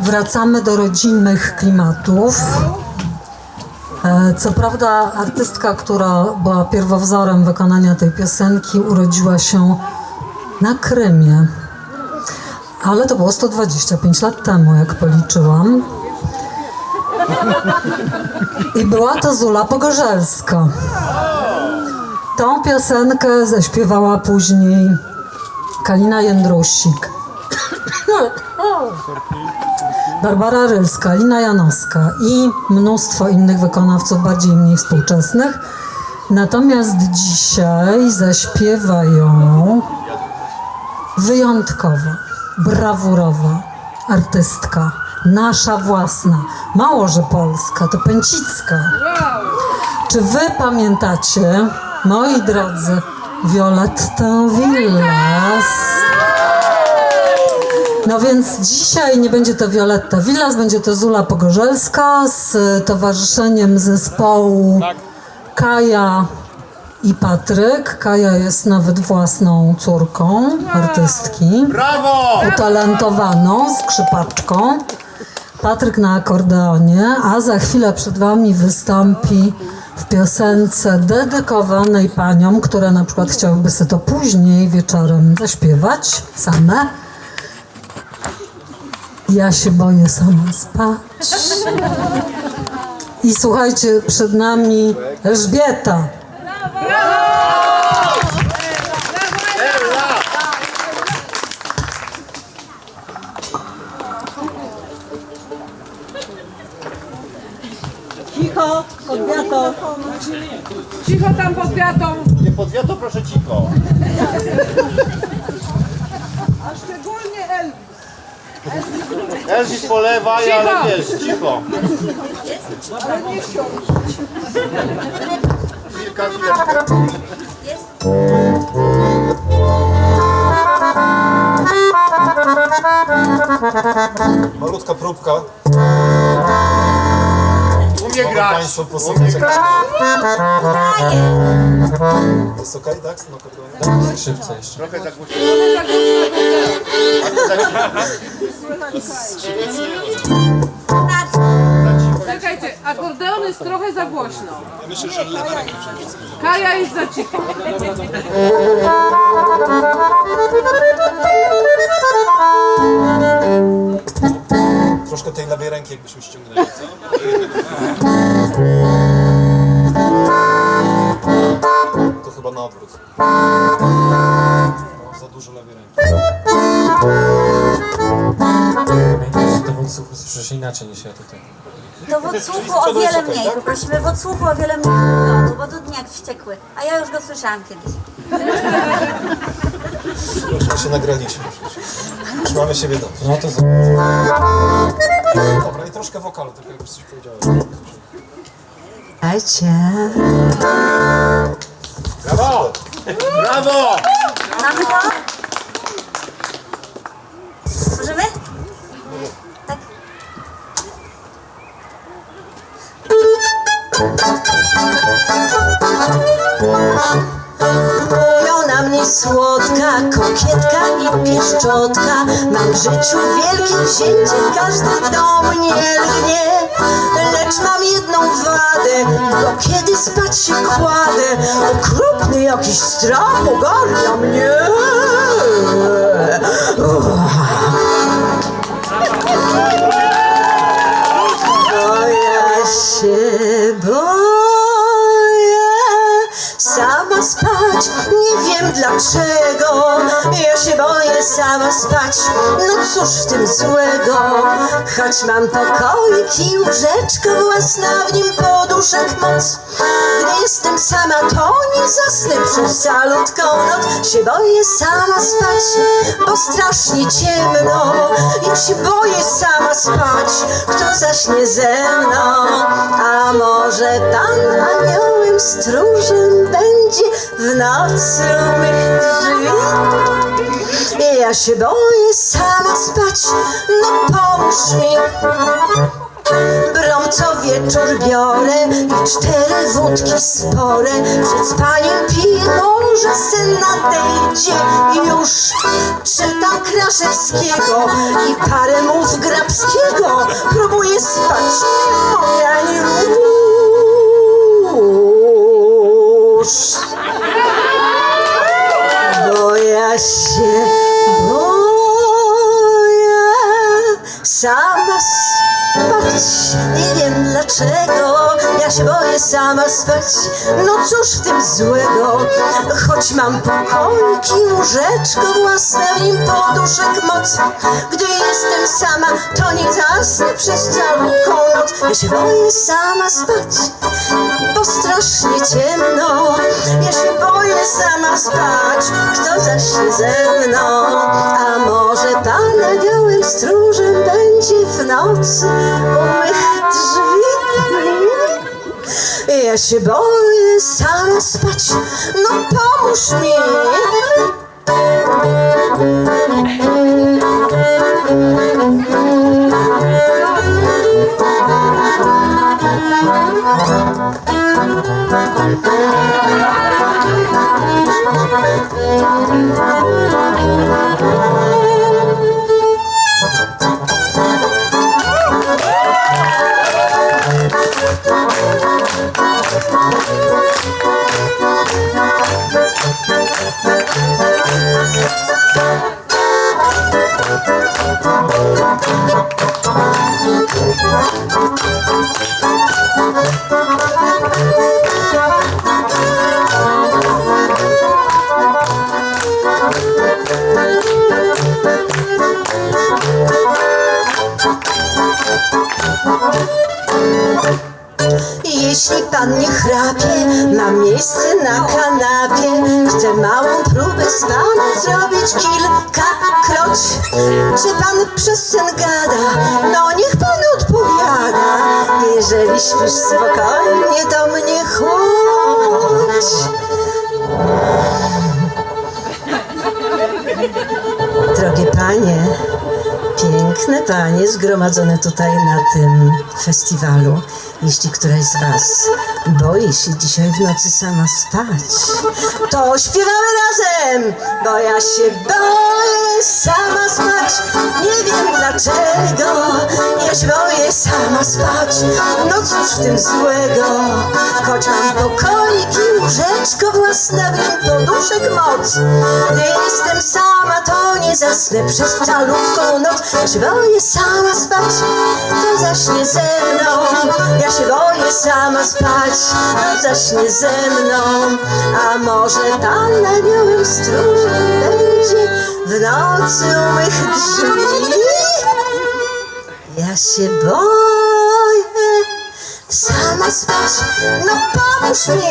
wracamy do rodzinnych klimatów. E, Co prawda artystka, która była pierwowzorem wykonania tej piosenki, urodziła się na Krymie. Ale to było 125 lat temu, jak policzyłam. I była to Zula Pogorzelska. Tą piosenkę zaśpiewała później Kalina Jędrusik. Barbara Rylska, Lina Janowska i mnóstwo innych wykonawców bardziej i mniej współczesnych. Natomiast dzisiaj zaśpiewa ją wyjątkowa, brawurowa artystka, nasza własna. Mało, że polska, to pęcicka. Czy wy pamiętacie, moi drodzy, Violettę Villas? No więc dzisiaj nie będzie to Violetta Villas, będzie to Zula Pogorzelska z towarzyszeniem zespołu Kaja i Patryk. Kaja jest nawet własną córką artystki Brawo! utalentowaną skrzypaczką. Patryk na akordeonie, a za chwilę przed Wami wystąpi w piosence dedykowanej paniom, które na przykład chciałyby sobie to później wieczorem zaśpiewać same. Ja się boję sama spać. I słuchajcie, przed nami Elżbieta. Cicho, pod wiatą. Cicho tam pod wiatą, Nie pod wiatr, proszę cicho. a szczególnie Elvis. Elvis po lewej, Cicho! ale wiesz, cicho. Chwilka. Malutka próbka. Umie Mogą grać. Państwo posłuchać. grać. Jest okej, tak? No, akordeonie? Szybce jeszcze. Trochę za głośno. Za głośno, A ty za cicho. Czekajcie, akordeon jest trochę za głośno. Kaja jest za cicho. Troszkę tej lewej ręki jakbyśmy ściągnęli, co? To chyba na odwrót. No, za dużo lewej ręki. Odsłuchu słyszę inaczej niż ja tutaj. To w odsłuchu o wiele mniej. Poprosimy w odsłuchu o wiele mniej lodu, bo dudnie jak wściekły. A ja już go słyszałam kiedyś. Już się nagraliśmy przecież. Już mamy siebie dobrze. No to zobacz. Dobra, i troszkę wokalu, tylko jakbyś coś powiedziała. Dajcie. Brawo! Brawo! Mamy Mówią na mnie słodka, kokietka i pieszczotka. Mam w życiu wielkie wzięcie, każdy do mnie lgnie. Lecz mam jedną wadę, bo kiedy spać się kładę Okrutny jakiś strach ogarnia mnie sama spać, no cóż w tym złego. Choć mam pokoik i łóżeczko własna, w nim poduszek moc. Gdy jestem sama, to nie zasnę przez calutką noc. Się boję sama spać, bo strasznie ciemno. Ja się boję sama spać, kto zaśnie ze mną? A może pan aniołem stróżem będzie w nocy mych drzwi? Ja się boję sama spać, no pomóż mi. Brom co wieczór biorę i cztery wódki spore Przed spaniem piję, może sen nadejdzie już Czytam Kraszewskiego i parę mów gra wszystkiego. Próbuję spać, nie mogę ani rusz. Bo ja się boję sama spać. Nie wiem dlaczego, ja się boję sama spać. No cóż w tym złego, choć mam pokoik i łóżeczko własne, w nim poduszek moc. Gdy jestem sama, to nie zasnę przez całutką noc. Ja się boję sama spać, bo strasznie ciemno. Ja się boję sama spać, kto zaśnie ze mną? A może pan aniołem stróżem będzie w nocy u mych drzwi? Ja się boję sama spać, no pomóż mi. Jeśli pan nie chrapie, mam miejsce na kanapie. Chcę małą próbę z panem zrobić kilkakroć. Czy pan przez sen gada? No niech pan odpowiada. Jeżeli śpisz spokojnie, to mnie chodź. Drogie panie, piękne panie zgromadzone tutaj na tym festiwalu. Jeśli któraś z was boi się dzisiaj w nocy sama spać, to śpiewamy razem, bo ja się boję sama spać. Nie wiem dlaczego, ja się boję sama spać. No cóż w tym złego, choć mam pokoik i łóżeczko własne, w nim poduszek moc. Gdy jestem sama, nie zasnę przez calutką noc. Ja się boję sama spać, to zaśnie ze mną. Ja się boję sama spać, to zaśnie ze mną. A może pan aniołem stróżem będzie w nocy u mych drzwi? Ja się boję sama spać, no pomóż mi.